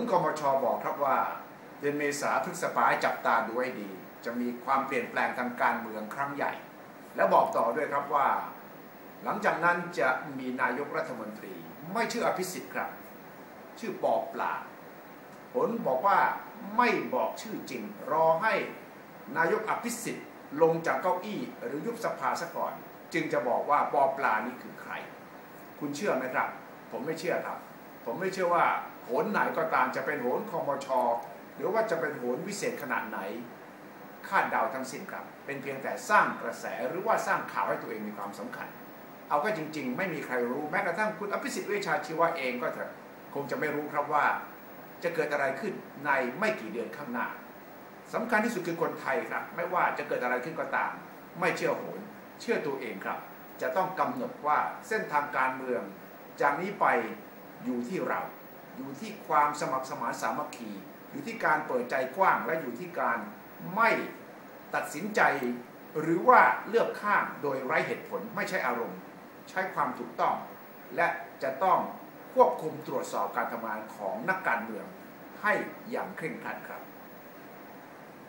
ลกมชบอกครับว่าเดือนเมษาพฤษภาจับตาดูให้ดี จะมีความเปลี่ยนแปลงทางการเมืองครั้งใหญ่ และบอกต่อด้วยครับว่า หลังจากนั้นจะมีนายกรัฐมนตรี ไม่ชื่ออภิสิทธิ์ครับ ชื่อปอปลาผลบอกว่าไม่บอกชื่อจริง รอให้นายกอภิสิทธิ์ลงจากเก้าอี้หรือยุบสภาซะก่อน จึงจะบอกว่าปอปลานี่คือใคร คุณเชื่อไหมครับ ผมไม่เชื่อครับ ผมไม่เชื่อว่าโหนไหนก็ตามจะเป็นโหนคอมชหรือว่าจะเป็นโหนวิเศษขนาดไหน คาดเดาทั้งสิ้นครับ เป็นเพียงแต่สร้างกระแสหรือว่าสร้างข่าวให้ตัวเองมีความสำคัญ เอาก็จริง ๆ ไม่มีใครรู้แม้กระทั่งคุณอภิสิทธิ์เวชชาชีวะเองก็เถอะคงจะไม่รู้ครับว่า จะเกิดอะไรขึ้นในไม่กี่เดือนข้างหน้าสำคัญที่สุดคือคนไทยครับ ไม่ว่าจะเกิดอะไรขึ้นก็ตาม ไม่เชื่อโหนเชื่อตัวเองครับ จะต้องกำหนดว่าเส้นทางการเมืองจากนี้ไป อยู่ที่เรา อยู่ที่ความสมัครสมานสามัคคี อยู่ที่การเปิดใจกว้างและอยู่ที่การไม่ตัดสินใจ หรือว่าเลือกข้างโดยไร้เหตุผลไม่ใช่อารมณ์ ใช้ความถูกต้อง และจะต้องควบคุมตรวจสอบการทำงานของนักการเมืองให้อย่างเคร่งครัดครับ